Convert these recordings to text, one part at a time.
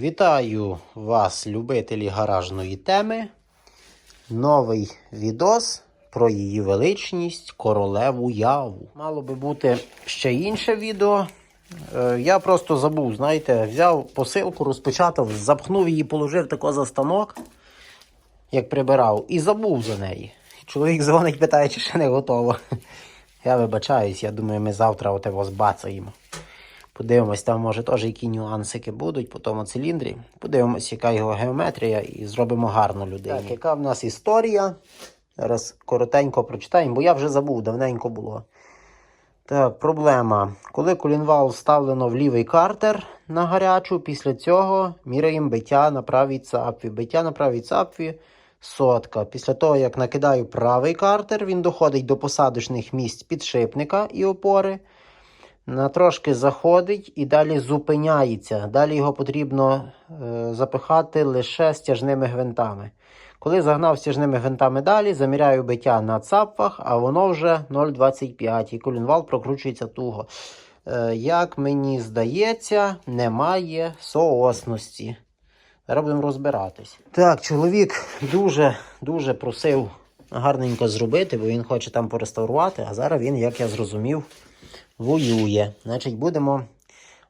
Вітаю вас, любителі гаражної теми. Новий відос про її величність королеву яву. Мало би бути ще інше відео. Е, Я просто забув, знаєте, взяв посилку, розпечатав, запхнув її, положив тако за станок, як прибирав, і забув за неї. Чоловік дзвонить, питає, чи ще не готово. Я вибачаюсь, я думаю, ми завтра оте вас бацаємо. Подивимось, там може теж які нюансики будуть по тому циліндрі. Подивимось, яка його геометрія, і зробимо гарну людину. Так, яка в нас історія? Зараз коротенько прочитаємо, бо я вже забув, давненько було. Так, проблема. Коли колінвал вставлено в лівий картер на гарячу, після цього міряємо биття на правій цапві. Биття на правій цапві сотка. Після того, як накидаю правий картер, він доходить до посадочних місць підшипника і опори. На трошки заходить і далі зупиняється. Далі його потрібно е, запихати лише стяжними гвинтами. Коли загнав стяжними гвинтами далі, заміряю биття на цапфах, а воно вже 0,25 і колінвал прокручується туго. Е, як мені здається, немає соосності. Зараз будемо розбиратись. Так, чоловік дуже дуже просив гарненько зробити, бо він хоче там пореставрувати, а зараз він, як я зрозумів, воює. Значить, будемо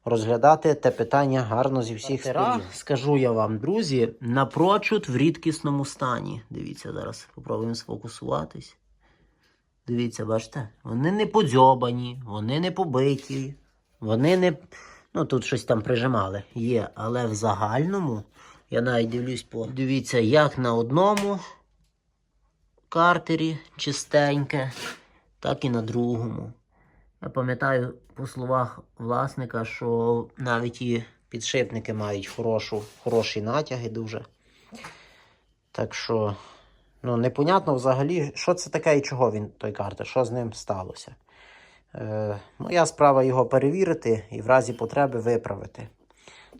розглядати те питання гарно зі всіх сторін. Скажу я вам, друзі, напрочуд в рідкісному стані. Дивіться, зараз спробуємо сфокусуватись. Дивіться, бачите, вони не подзьобані, вони не побиті, вони не. Ну, тут щось там прижимали. Є, але в загальному, я навіть дивлюсь по. Дивіться, як на одному картері чистеньке, так і на другому. Я пам'ятаю по словах власника, що навіть і підшипники мають хорошу, хороші натяги дуже. Так що, ну, непонятно взагалі, що це таке і чого він той картер, що з ним сталося. Е, моя справа його перевірити і в разі потреби виправити.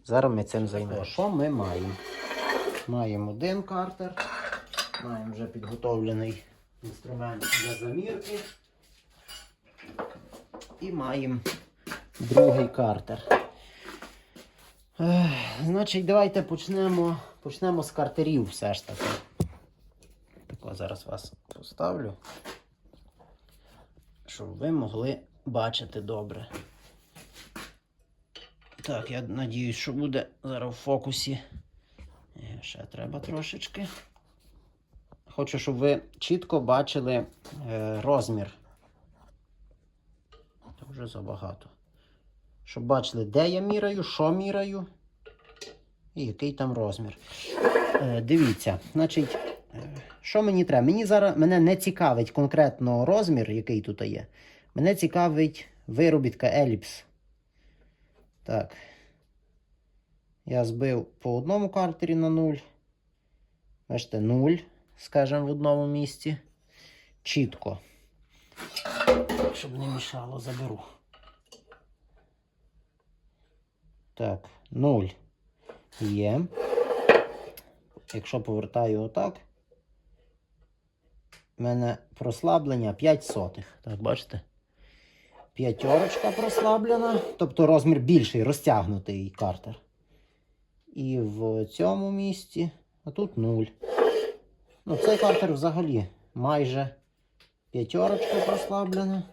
Зараз ми цим займемося. Що ми маємо? Маємо один картер, маємо вже підготовлений інструмент для замірки. І маємо другий картер. Значить, давайте почнемо, почнемо з картерів все ж таки. Тако зараз вас поставлю, щоб ви могли бачити добре. Так, я надіюсь, що буде зараз в фокусі. Е, Ще треба трошечки. Хочу, щоб ви чітко бачили е, розмір. Вже забагато. Щоб бачили, де я міряю, що міряю і який там розмір. Е, дивіться, значить, е, що мені треба? Мені зараз мене не цікавить конкретно розмір, який тут є. Мене цікавить виробітка еліпс. Так. Я збив по одному картері на 0. Бачите, 0, скажімо, в одному місці. Чітко. Щоб не мішало, заберу. Так, 0 є. Якщо повертаю отак, в мене прослаблення 5 сотих. Так, бачите? П'ятерочка прослаблена, тобто розмір більший, розтягнутий картер. І в цьому місці, а тут 0. Ну, цей картер взагалі майже п'ятерочка прослаблена.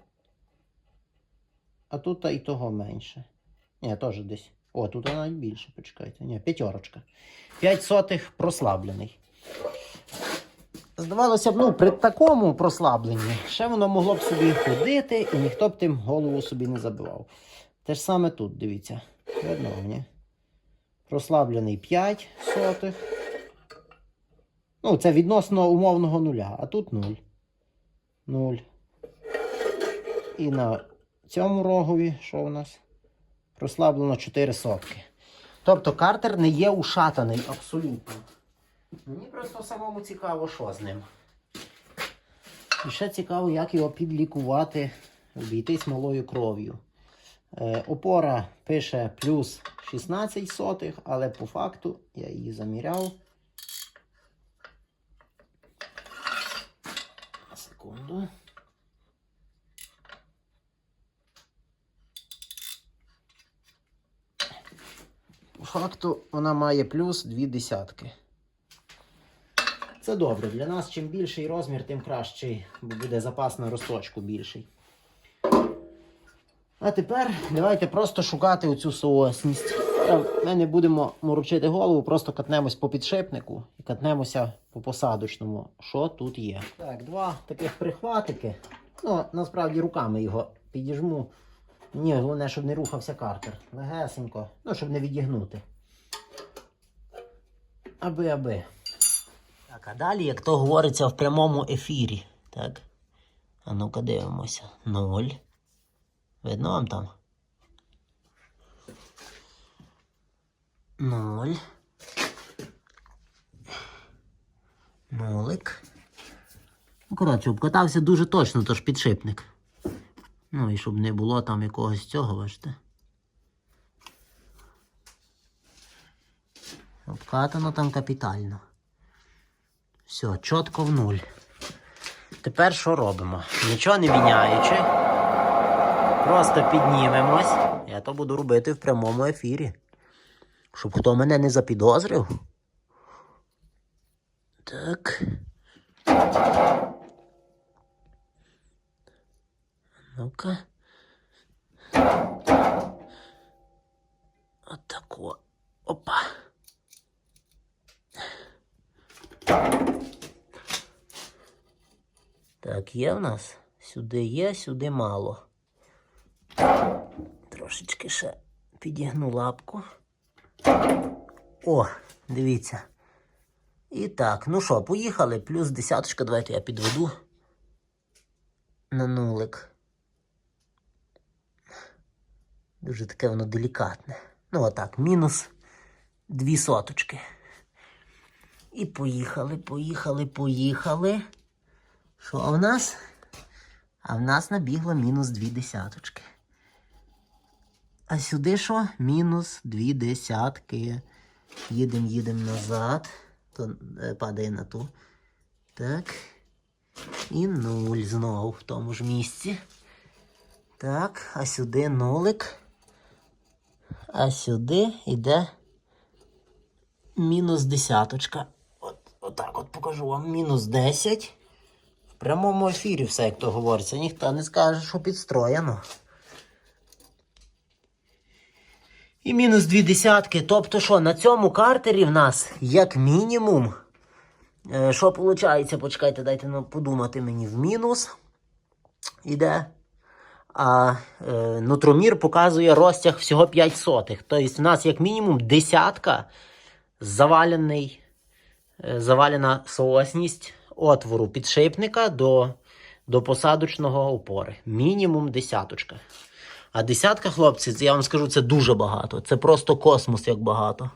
А тут і того менше. Ні, теж десь. О, тут навіть більше, почекайте. Ні, п'ятерочка. 5 сотих прослаблений. Здавалося б, ну, при такому прослабленні ще воно могло б собі ходити, і ніхто б тим голову собі не забивав. Те ж саме тут, дивіться. Видно мені. Прослаблений 5 сотих. Ну, це відносно умовного нуля, а тут 0. 0. І на цьому рогові, що у нас? Прослаблено 4 сотки. Тобто картер не є ушатаний абсолютно. Мені просто самому цікаво, що з ним. І ще цікаво, як його підлікувати, обійтись малою кров'ю. Е, опора пише плюс 16 сотих, але по факту я її заміряв. Секунду. По факту вона має плюс дві десятки. Це добре. Для нас чим більший розмір, тим кращий, бо буде запас на росточку більший. А тепер давайте просто шукати оцю соосність. Ми не будемо морочити голову, просто катнемось по підшипнику і катнемося по посадочному. Що тут є? Так, два таких прихватики. Ну, насправді руками його підіжму. Ні, головне, щоб не рухався картер. Легесенько. Ну, щоб не відігнути. Аби, аби. Так, а далі, як то говориться в прямому ефірі. Так. А ну-ка дивимося. Нуль. Видно вам там? Нуль. Нолик. Ну, коротше, обкатався дуже точно, тож підшипник. Ну і щоб не було там якогось цього, бачите. Обкатано там капітально. Все, чітко в нуль. Тепер що робимо? Нічого не міняючи. Просто піднімемось. Я то буду робити в прямому ефірі. Щоб хто мене не запідозрив. Так. Ну-ка. Отако. Опа. Так, є в нас? Сюди є, сюди мало. Трошечки ще підігну лапку. О, дивіться. І так, ну що, поїхали. Плюс десяточка, давайте я підведу на нулик. Дуже таке воно делікатне. Ну, отак, мінус дві соточки. І поїхали, поїхали, поїхали. Що в нас? А в нас набігло мінус дві десяточки. А сюди що? Мінус дві десятки. Їдемо, їдемо назад. То е, падає на ту. Так. І нуль знову в тому ж місці. Так, а сюди нулик. А сюди йде мінус десяточка. От, отак от покажу вам. Мінус 10. В прямому ефірі все, як то говориться. Ніхто не скаже, що підстроєно. І мінус дві десятки. Тобто, що на цьому картері в нас як мінімум. е, Що виходить? Почекайте, дайте подумати мені в мінус. Іде. А е, нутромір показує розтяг всього 5 сотих. Тобто, в нас як мінімум десятка завалений, е, завалена соосність отвору підшипника до, до посадочного опори. Мінімум десяточка. А десятка, хлопці, це я вам скажу, це дуже багато. Це просто космос як багато.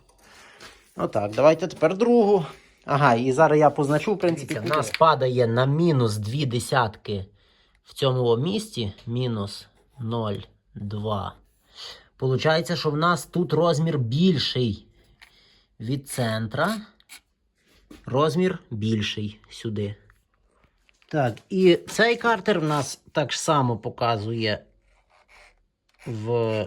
Отак, давайте тепер другу. Ага, і зараз я позначу, в принципі. В нас падає на мінус дві десятки в цьому місці. Мінус 0,2. Получається, що в нас тут розмір більший від центра. Розмір більший сюди. Так, і цей картер в нас так само показує в,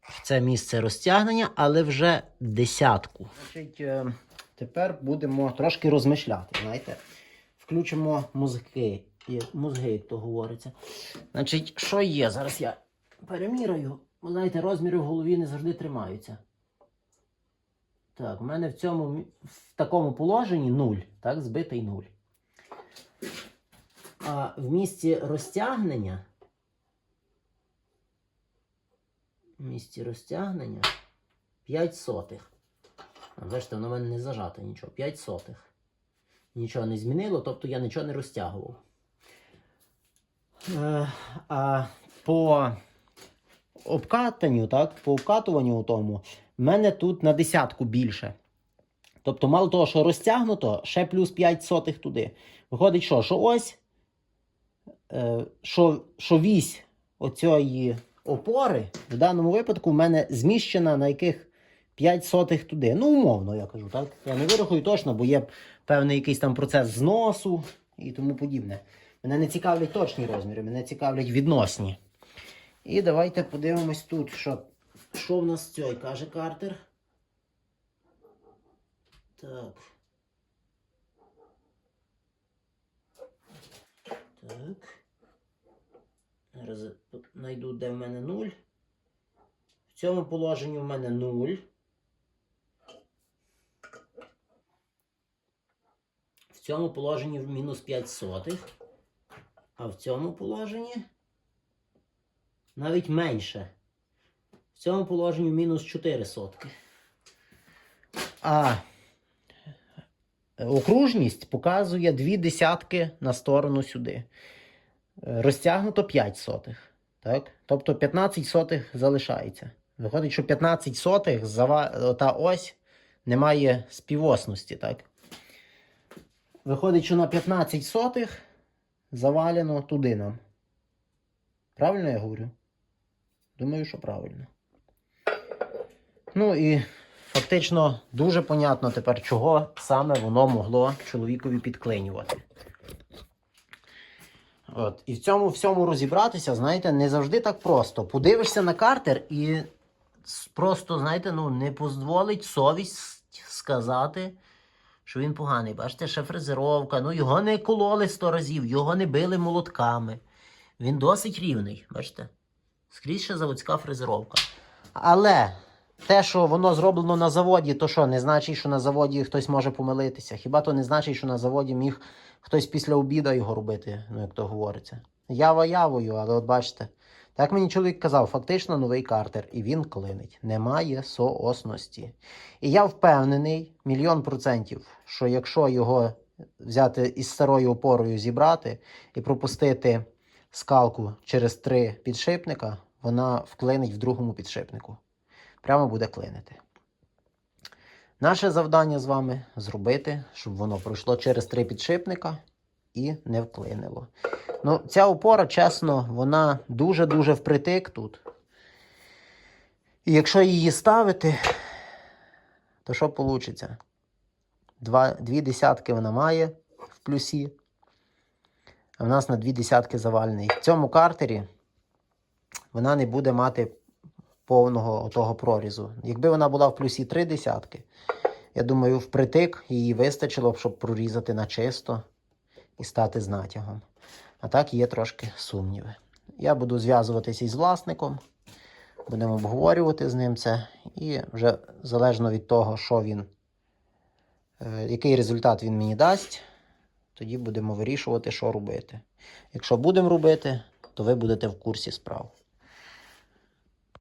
в це місце розтягнення, але вже десятку. Значить, е, тепер будемо трошки розмишляти. Знаєте, включимо мозги, як- мозги, як то говориться. Значить, що є? Зараз я переміряю. Ви знаєте, розміри в голові не завжди тримаються. Так, в мене в цьому в такому положенні нуль, так, збитий нуль. А в місці розтягнення в місці розтягнення 5 сотих. Бачите, воно в мене не зажато нічого. 5 сотих. Нічого не змінило, тобто я нічого не розтягував. Е, а по обкатанню, так, по обкатуванню у тому, в мене тут на десятку більше. Тобто, мало того, що розтягнуто, ще плюс 5 сотих туди. Виходить, що? Що ось, е, що, що вісь оцієї опори в даному випадку в мене зміщена на яких 5 сотих туди. Ну, умовно, я кажу, так? Я не вирахую точно, бо є певний якийсь там процес зносу і тому подібне. Мене не цікавлять точні розміри, мене цікавлять відносні. І давайте подивимось тут, що, що в нас цей, каже Картер. Так. Так. Зараз знайду, де в мене 0. В цьому положенні в мене 0. В цьому положенні в мінус 5 сотих. А в цьому положенні навіть менше. В цьому положенні мінус 4 сотки. А окружність показує дві десятки на сторону сюди. Е, Розтягнуто 5 сотих. Так? Тобто 15 сотих залишається. Виходить, що 15 сотих та ось не має співосності. Так? Виходить, що на 15 сотих завалено туди нам. Правильно я говорю? Думаю, що правильно. Ну і фактично дуже понятно тепер, чого саме воно могло чоловікові підклинювати. От. І в цьому всьому розібратися, знаєте, не завжди так просто. Подивишся на картер і просто, знаєте, ну, не дозволить совість сказати, що він поганий. Бачите, ще фрезеровка, ну його не кололи сто разів, його не били молотками. Він досить рівний, бачите? Скрізь ще заводська фрезеровка. Але те, що воно зроблено на заводі, то що, не значить, що на заводі хтось може помилитися. Хіба то не значить, що на заводі міг хтось після обіду його робити, ну як то говориться. Ява явою, але от бачите. Так мені чоловік казав, фактично новий картер, і він клинить. Немає соосності. І я впевнений, мільйон процентів, що якщо його взяти із старою опорою зібрати і пропустити скалку через три підшипника, вона вклинить в другому підшипнику. Прямо буде клинити. Наше завдання з вами зробити, щоб воно пройшло через три підшипника і не вклинило. Ну, ця опора, чесно, вона дуже-дуже впритик тут. І якщо її ставити, то що вийде? Два, дві десятки вона має в плюсі, а в нас на дві десятки завалений. В цьому картері вона не буде мати повного того прорізу. Якби вона була в плюсі три десятки, я думаю, впритик її вистачило б, щоб прорізати на чисто і стати з натягом. А так є трошки сумніви. Я буду зв'язуватися із власником, будемо обговорювати з ним це, і вже залежно від того, що він, е, який результат він мені дасть, тоді будемо вирішувати, що робити. Якщо будемо робити, то ви будете в курсі справ.